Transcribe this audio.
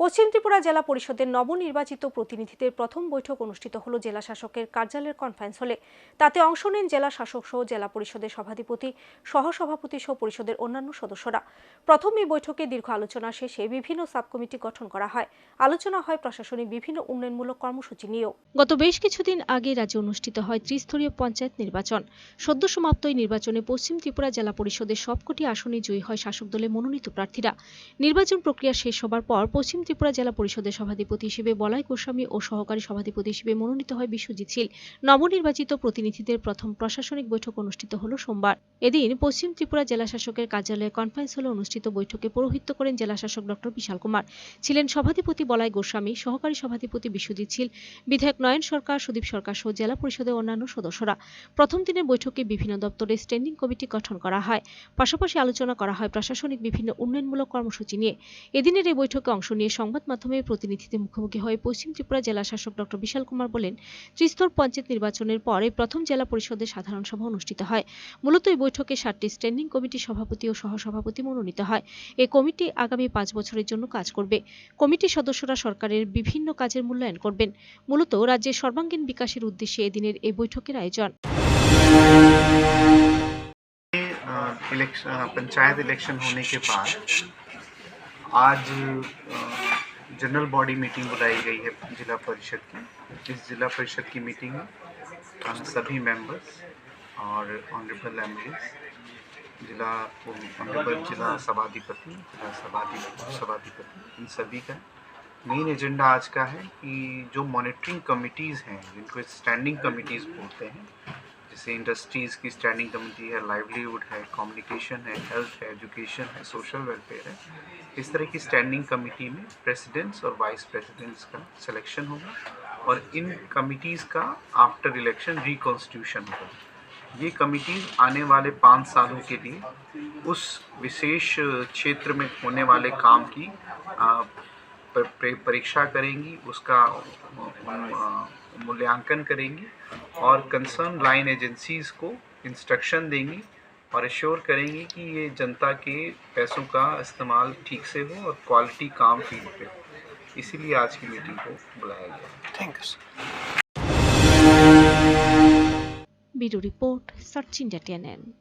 পশ্চিম ত্রিপুরা জেলা পরিষদের নবনির্বাচিত প্রতিনিধিদের প্রথম বৈঠক অনুষ্ঠিত হল জেলা শাসকের কার্যালয়ের কনফারেন্স হলে। তাতে অংশ নেন জেলা শাসক সহ জেলা পরিষদের সভাধিপতি, সহসভাপতি সহ পরিষদের অন্যান্য সদস্যরা। প্রথম এই বৈঠকে দীর্ঘ আলোচনা শেষে বিভিন্ন সাবকমিটি গঠন করা হয়। আলোচনা হয় প্রশাসনিক বিভিন্ন উন্নয়নমূলক কর্মসূচি নিয়েও। গত বেশ কিছুদিন আগে রাজ্যে অনুষ্ঠিত হয় ত্রিস্তরীয় পঞ্চায়েত নির্বাচন। সদ্য সমাপ্ত এই নির্বাচনে পশ্চিম ত্রিপুরা জেলা পরিষদের সবকটি আসনে জয়ী হয় শাসক দলে মনোনীত প্রার্থীরা। নির্বাচন প্রক্রিয়া শেষ হবার পর পশ্চিম ত্রিপুরা জেলা পরিষদের সভাধিপতি হিসেবে বলাই গোস্বামী ও সহকারী সভাধিপতি হিসেবে মনোনীত হয় বিশ্বজিৎ শীল। নবনির্বাচিত প্রতিনিধিদের প্রথম প্রশাসনিক বৈঠক অনুষ্ঠিত হল সোমবার। এদিন পশ্চিম ত্রিপুরা জেলা শাসকের কার্যালয়ে কনফারেন্স হলে অনুষ্ঠিত বৈঠকে পৌরোহিত্য করেন জেলা শাসক ডক্টর বিশাল কুমার। ছিলেন সভাধিপতি বলাই গোস্বামী, সহকারী সভাধিপতি বিশ্বজিৎ শীল, বিধায়ক নয়ন সরকার, সুদীপ সরকার সহ জেলা পরিষদের অন্যান্য সদস্যরা। প্রথম দিনের বৈঠকে বিভিন্ন দপ্তরের স্ট্যান্ডিং কমিটি গঠন করা হয়। পাশাপাশি আলোচনা করা হয় প্রশাসনিক বিভিন্ন উন্নয়নমূলক কর্মসূচি নিয়ে। এদিনের এই বৈঠকে অংশ নিয়ে সংবাদ মাধ্যমে প্রতিনিধিদের মুখোমুখি হয়ে পশ্চিম ত্রিপুরা জেলা শাসক ডক্টর বিশাল কুমার বলেন ত্রিস্তর পঞ্চায়েত নির্বাচনের পর এই প্রথম জেলা পরিষদের সাধারণ সভা অনুষ্ঠিত হয় মূলত এই বৈঠকে সাতটি স্ট্যান্ডিং কমিটির সভাপতি ও সহসভাপতি মনোনীত হয় এই কমিটি আগামী পাঁচ বছরের জন্য কাজ করবে কমিটির সদস্যরা সরকারের বিভিন্ন কাজের মূল্যায়ন করবেন মূলত রাজ্যের সর্বাঙ্গীন বিকাশের উদ্দেশ্যে এদিনের এই বৈঠকের আয়োজন इलेक्शन पंचायत इलेक्शन होने के बाद आज जनरल बॉडी मीटिंग बुलाई गई है जिला परिषद की। इस जिला परिषद की मीटिंग में सभी मेंबर्स और ऑनरेबल एमएलएस जिला ऑनरेबल जिला सभाधिपति जिला सभाधिपति सभाधिपति इन सभी का मेन एजेंडा आज का है कि जो मॉनिटरिंग कमिटीज़ हैं, जिनको स्टैंडिंग कमिटीज़ बोलते हैं जैसे इंडस्ट्रीज़ की स्टैंडिंग कमेटी है लाइवलीहुड है कम्युनिकेशन है हेल्थ है एजुकेशन है सोशल वेलफेयर है। इस तरह की स्टैंडिंग कमेटी में प्रेसिडेंट्स और वाइस प्रेसिडेंट्स का सिलेक्शन होगा और इन कमिटीज़ का आफ्टर इलेक्शन रिकॉन्स्टिट्यूशन होगा। ये कमिटीज़ आने वाले पाँच सालों के लिए उस विशेष क्षेत्र में होने वाले काम की परीक्षा करेंगी उसका मूल्यांकन करेंगी और कंसर्न लाइन एजेंसीज को इंस्ट्रक्शन देंगी और एश्योर करेंगी कि ये जनता के पैसों का इस्तेमाल ठीक से हो और क्वालिटी काम फ़ील्ड पे इसीलिए आज की मीटिंग को बुलाया गया। Thank you bureau report Sachin Jatiyanan